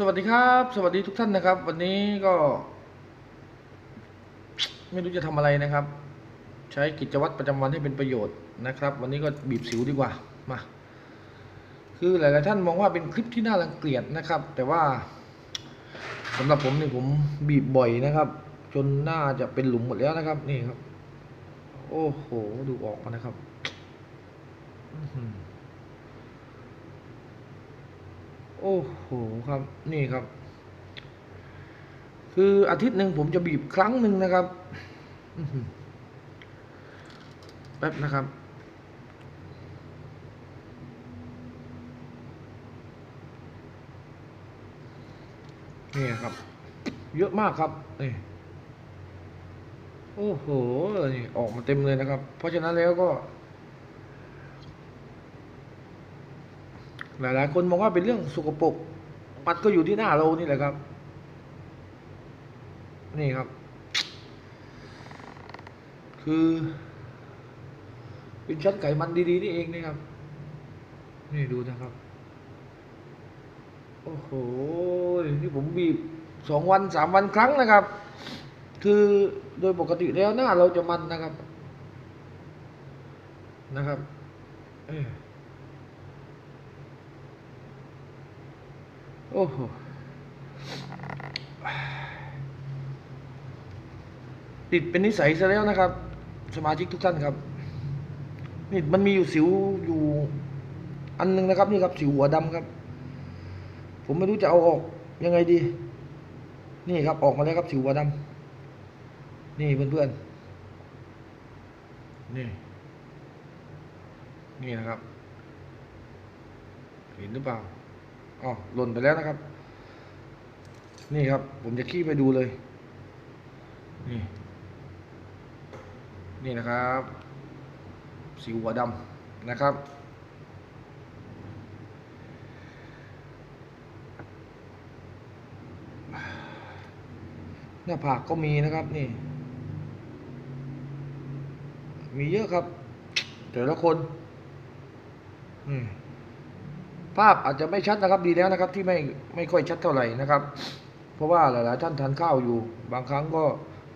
สวัสดีครับ สวัสดีทุกท่านนะครับ วันนี้ก็ ไม่รู้จะทำอะไรนะครับ ใช้กิจวัตรประจำวันให้เป็นประโยชน์นะครับ วันนี้ก็บีบสิวดีกว่ามาคือหลาย ๆ ท่านมองว่าเป็นคลิปที่น่ารังเกียจนะครับ แต่ว่าสำหรับผมนี่ผมบีบบ่อยนะครับ จนน่าจะเป็นหลุมหมดแล้วนะครับนี่ครับ โอ้โหดูออกมานะครับ อือหือ โอ้โหครับนี่ครับ คืออาทิตย์หนึ่งผมจะบีบครั้งหนึ่งนะครับแป๊บนะครับนี่ครับ เยอะมากครับนี่โอ้โหนี่ออกมาเต็มเลยนะครับ เพราะฉะนั้นแล้วก็ หลายๆ คนมองว่าเป็นเรื่องสุกปรกมันก็อยู่ที่หน้าเรานี่แหละครับ นี่ครับ คือเป็นชั้นไขมันดีๆนี่เองนี่ครับ นี่ดูนะครับ โอ้โห นี่ผมบีบสองวันสามวันครั้งนะครับ คือโดยปกติแล้วหน้าเราจะมันนะครับ นะครับ เออ อ้โหติดเป็นนิสัยซะแล้วนะครับ สมาชิกทุกท่านครับ นี่มันมีอยู่สิวอยู่อันหนึงนะครับ นี่ครับ สิวหัวดำครับ ผมไม่รู้จะเอาออกยังไงดี นี่ครับออกมาแล้วครับ สิวหัวดำนี่เพื่อนๆนี่ นี่นะครับ เห็นหรือเปล่า อ๋อหล่นไปแล้วนะครับ นี่ครับ ผมจะขี้ไปดูเลย นี่ นี่นะครับสิวหัวดำนะครับ หน้าผากก็มีนะครับนี่ มีเยอะครับ แต่ละคน อืม ภาพอาจจะไม่ชัดนะครับดีแล้วนะครับที่ไม่ไม่ค่อยชัดเท่าไหร่นะครับ เพราะว่าหลาย ๆ ท่านทานข้าวอยู่ บางครั้งก็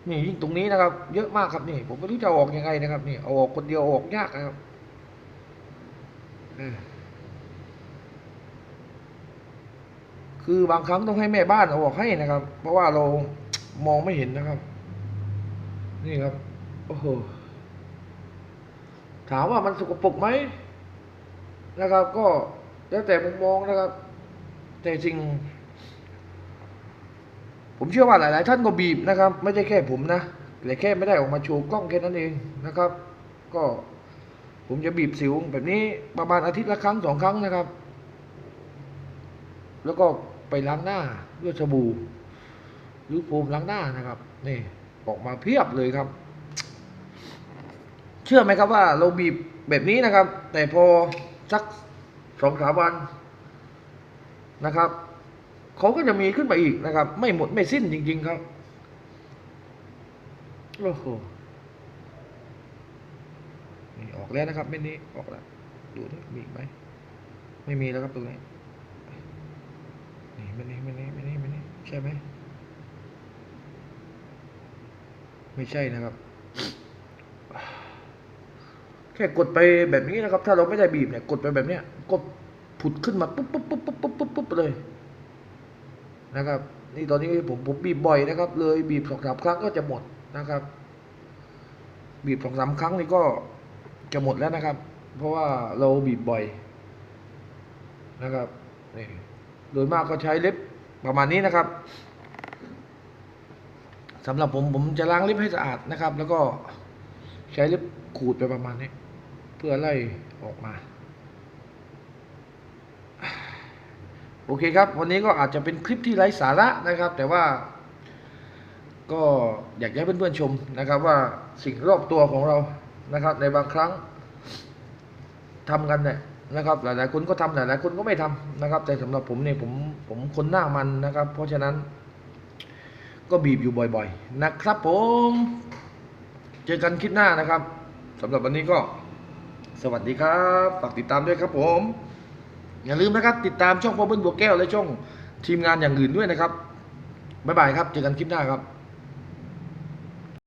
นี่ยิ่งตรงนี้นะครับ เยอะมากครับนี่ ผมไม่รู้จะออกยังไงนะครับนี่เอาออกคนเดียวออกยากนะครับคือบางครั้งต้องให้แม่บ้านเอาออกให้นะครับ เพราะว่าเรามองไม่เห็นนะครับ นี่ครับโอ้โหถามว่ามันสกปรกไหมนะครับ ก็ แล้วแต่มุมมองนะครับ แต่จริง ผมเชื่อว่าหลาย ๆ ท่านก็บีบนะครับ ไม่ใช่แค่ผมนะแต่แค่ไม่ได้ออกมาโชว์กล้องแค่นั้นเองนะครับ ก็ผมจะบีบสิวแบบนี้ประมาณอาทิตย์ละครั้งสองครั้งนะครับ แล้วก็ไปล้างหน้าด้วยสบู่หรือโฟมล้างหน้านะครับนี่ออกมาเพียบเลยครับ เชื่อไหมครับว่าเราบีบแบบนี้นะครับ แต่พอสัก สองสามวันนะครับเขาก็จะมีขึ้นมาอีกนะครับ ไม่หมดไม่สิ้นจริง ๆ ครับโอ้โหนี่ออกแล้วนะครับเม็ดนี้ออกแล้วดูดิมีอีกไหมไม่มีแล้วครับตรงนี้นี่เม็ดนี้เม็ดนี้เม็ดนี้เม็ดนี้ใช่ไหมไม่ใช่นะครับ ค่กดไปแบบนี้นะครับ ถ้าเราไม่ได้บีบเนี่ยกดไปแบบเนี้ยกดผุดขึ้นมาปุ๊บปุ๊บปุ๊บปุ๊บปุ๊บปุ๊บปุ๊บเลยนะครับ นี่ตอนนี้ผมผมบีบบ่อยนะครับ เลยบีบสองสามครั้งก็จะหมดนะครับ บีบสองสามครั้งนี่ก็จะหมดแล้วนะครับ เพราะว่าเราบีบบ่อยนะครับนี่โดยมากก็ใช้เล็บประมาณนี้นะครับสำหรับผมผมจะล้างเล็บให้สะอาดนะครับ แล้วก็ใช้เล็บขูดไปประมาณนี้ พื่อไล่ออกมา โอเคครับ วันนี้ก็อาจจะเป็นคลิปที่ไร้สาระนะครับ แต่ว่า ก็อยากให้เพื่อนๆชมนะครับ ว่าสิ่งรอบตัวของเรานะครับ ในบางครั้งทำกันเนี่ยนะครับ หลายๆคนก็ทำหลายๆคนก็ไม่ทำนะครับ แต่สำหรับผมเนี่ยผมผมคนหน้ามันนะครับ เพราะฉะนั้น ก็บีบอยู่บ่อย ๆ นะครับผม เจอกันคลิปหน้านะครับสำหรับวันนี้ก็ สวัสดีครับฝากติดตามด้วยครับผม อย่าลืมนะครับ ติดตามช่องพ่อเบิ้ลบัวแก้วและช่องทีมงานอย่างอื่นด้วยนะครับบ๊ายบายครับเจอกันคลิปหน้าครับ